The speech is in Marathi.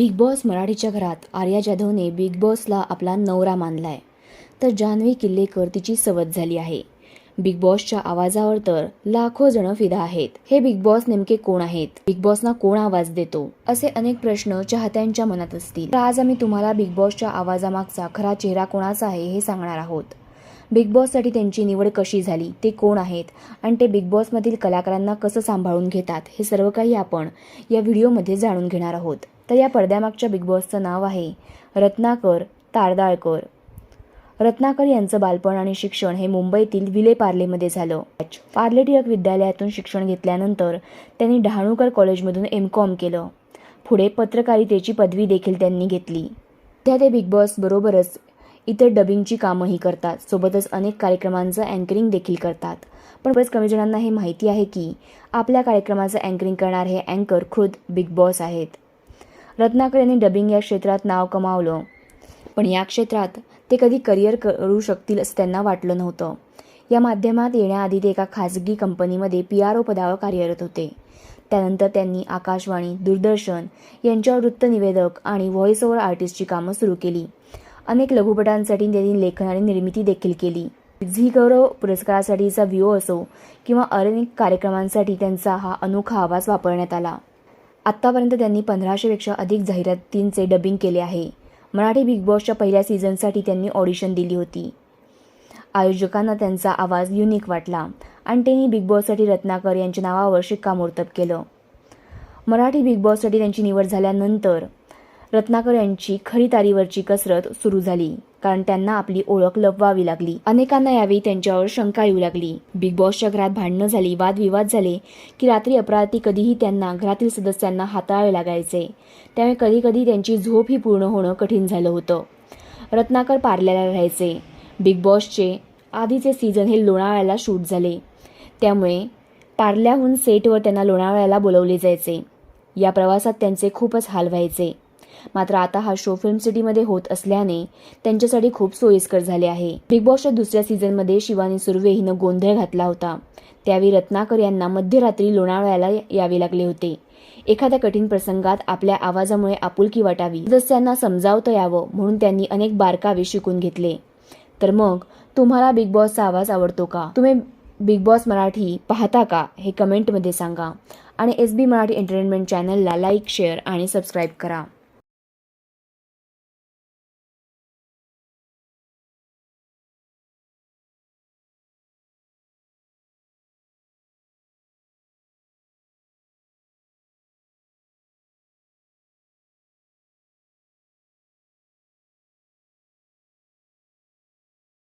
बिग बॉस मराठीच्या घरात आर्या जाधवने बिग बॉसला आपला नवरा मानलाय. तर जान्हवी किल्लेकर तिची सवत झाली आहे. बिग बॉसच्या आवाजावर तर लाखो जण फिदा आहेत. हे बिग बॉस नेमके कोण आहेत? बिग बॉसना कोण आवाज देतो? असे अनेक प्रश्न चाहत्यांच्या मनात असतील. तर आज आम्ही तुम्हाला बिग बॉसच्या आवाजामागचा खरा चेहरा कोणाचा आहे हे सांगणार आहोत. बिग बॉससाठी त्यांची निवड कशी झाली? ते कोण आहेत? आणि ते बिग बॉसमधील कलाकारांना कसं सांभाळून घेतात? हे सर्व काही आपण या व्हिडिओमध्ये जाणून घेणार आहोत. तर या पडद्यामागच्या बिग बॉसचं नाव आहे रत्नाकर तारदाळकर. रत्नाकर यांचं बालपण आणि शिक्षण हे मुंबईतील विले पार्लेमध्ये झालं. पार्ले टिळक विद्यालयातून शिक्षण घेतल्यानंतर त्यांनी डहाणूकर कॉलेजमधून एम कॉम केलं. पुढे पत्रकारितेची पदवी देखील त्यांनी घेतली. त्या ते बिग बॉस बरोबरच इतर डबिंगची कामंही करतात. सोबतच अनेक कार्यक्रमांचं अँकरिंग देखील करतात. पण बरेच कमी जणांना हे माहिती आहे की आपल्या कार्यक्रमाचं अँकरिंग करणारे हे अँकर खुद बिग बॉस आहेत. रत्नाकर यांनी डबिंग या क्षेत्रात नाव कमावलं. पण या क्षेत्रात ते कधी करिअर करू शकतील असं त्यांना वाटलं नव्हतं. या माध्यमात येण्याआधी ते एका खाजगी कंपनीमध्ये पी आर ओ पदावर कार्यरत होते. त्यानंतर त्यांनी आकाशवाणी दूरदर्शन यांच्यावर वृत्तनिवेदक आणि व्हॉइस ओव्हर आर्टिस्टची कामं सुरू केली. अनेक लघुपटांसाठी त्यांनी लेखन आणि निर्मिती देखील केली. झी गौरव पुरस्कारासाठीचा व्ह्यू असो किंवा अनेक कार्यक्रमांसाठी त्यांचा हा अनोखा आवाज वापरण्यात आला. आत्तापर्यंत त्यांनी पंधराशेपेक्षा अधिक जाहिरातींचे डबिंग केले आहे. मराठी बिग बॉसच्या पहिल्या सीझनसाठी त्यांनी ऑडिशन दिली होती. आयोजकांना त्यांचा आवाज युनिक वाटला आणि त्यांनी बिग बॉससाठी रत्नाकर यांच्या नावावर शिक्कामोर्तब केलं. मराठी बिग बॉससाठी त्यांची निवड झाल्यानंतर रत्नाकर यांची खरी तारीवरची कसरत सुरू झाली. कारण त्यांना आपली ओळख लपवावी लागली. अनेकांना यावेळी त्यांच्यावर शंका येऊ लागली. बिग बॉसच्या घरात भांडणं झाली वादविवाद झाले की रात्री अपराधी कधीही त्यांना घरातील सदस्यांना हाताळावे लागायचे. त्यामुळे कधी कधी त्यांची झोप ही पूर्ण होणं कठीण झालं होतं. रत्नाकर पार्ल्याला राहायचे. बिग बॉसचे आधीचे सीझन हे लोणावळ्याला शूट झाले. त्यामुळे पार्ल्याहून सेटवर त्यांना लोणावळ्याला बोलवले जायचे. या प्रवासात त्यांचे खूपच हाल व्हायचे. मात्र आता हा शो फिल्म सिटीमध्ये होत असल्याने त्यांच्यासाठी खूप सोयीस्कर झाले आहे. बिग बॉसच्या दुसऱ्या सीझनमध्ये शिवानी सुर्वे हिनं गोंधळ घातला होता. त्यावेळी रत्नाकर यांना मध्यरात्री लोणावळ्याला यावे लागले होते. एखाद्या कठीण प्रसंगात आपल्या आवाजामुळे आपुलकी वाटावी. सदस्यांना समजावता यावं म्हणून त्यांनी अनेक बारकावे शिकून घेतले. तर मग तुम्हाला बिग बॉसचा आवाज आवडतो का? तुम्ही बिग बॉस मराठी पाहता का? हे कमेंटमध्ये सांगा. आणि एस बी मराठी एंटरटेनमेंट चॅनलला लाईक शेअर आणि सबस्क्राईब करा.